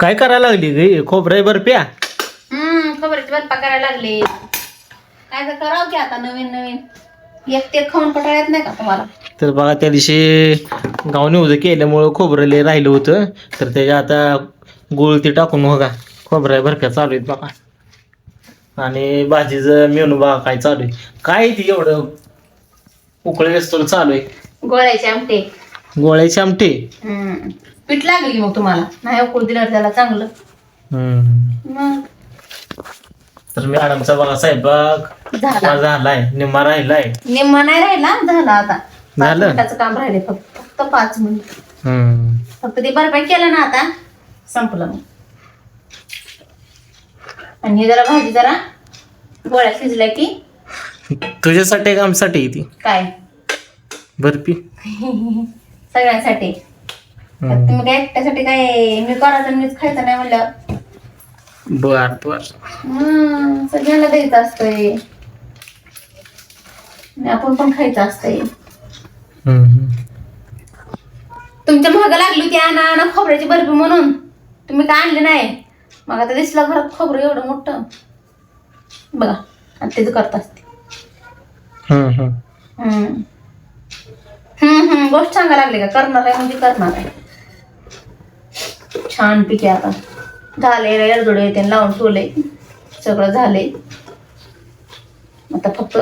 काय करायला लागली गे? खोबरे बर्फ्या हम्म खबरची बरपा करायला लागले. काय तर करावं की आता नवीन नवीन. एक ते खाऊन पटाळ येत नाही का तुम्हाला? तर बघा त्या दिवशी गावने उदं केल्यामुळं खोबरं लय राहिलं होतं. तर त्याच्या आता गुळ ते टाकून बघा. खोबऱ्या बर्फ्या चालू आहेत बघा. आणि भाजीचं मेनू बघा काय चालू आहे. काय ती एवढं? उकळे वेस्तोर चालू आहे. गोळ्याचे आमटे. गोळ्याची आमटे? हम्म. पीठ लागली मग तुम्हाला? नाही उकळू दिलं त्याला चांगलं. हम्म. मग? तर मॅडमचा बघा. साहेबाग झाला झालाय निम्मा राहिलाय. निम्मा नाही राहिला? झाला आता. पाच झालं? मिनिटाचं काम राहिले फक्त फक्त पाच मिनिट. हम्म. फक्त ते बरपाई केलं ना आता संपलं मग. आणि हे जरा भाजी जरा गोळ्या शिजल्या की. तुझ्यासाठी का आमसाठी ती? काय? बर्फी. सगळ्यांसाठी. तुम्ही काय एकट्यासाठी काय मी करायचं मीच खायचं नाही म्हणलं. बर बर. हम्म, सगळ्यांना द्यायचं असतंय. आणि आपण पण खायचं असतंय. तुमच्या महाग लागली होती आणा आणा खोबऱ्याची बर्फी म्हणून. तुम्ही काय आणले नाही? मग आता दिसलं घरात खोबरं एवढं मोठं. बघा आणि तेच करत असते. हम्म, हम्म. हम्म. हम्म हम्म गोष्ट सांगा लागले का? करणार आहे म्हणजे करणार आहे. छान पिके आता. झाले एरजोडे ते लावून ठेवले सगळं झाले. आता फक्त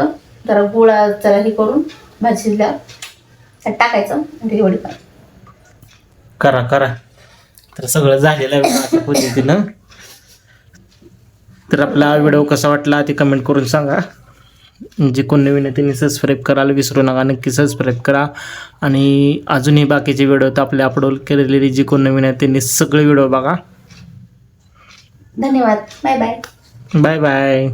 जरा गुळा जरा हे करून भाजीला त्यात टाकायचं आणि ते एवढी करा करा करा. तर सगळं झालेलं आहे पद्धतीनं. तर आपला व्हिडिओ कसा वाटला ते कमेंट करून सांगा. जे कोण नवीन आहे त्यांनी सबस्क्राईब करायला विसरू नका नक्की सबस्क्राईब करा. आणि अजूनही बाकीचे व्हिडिओ तर आपले अपलोड केलेले जे कोण नवीन आहे त्यांनी सगळे व्हिडिओ बघा. धन्यवाद. Bye bye bye bye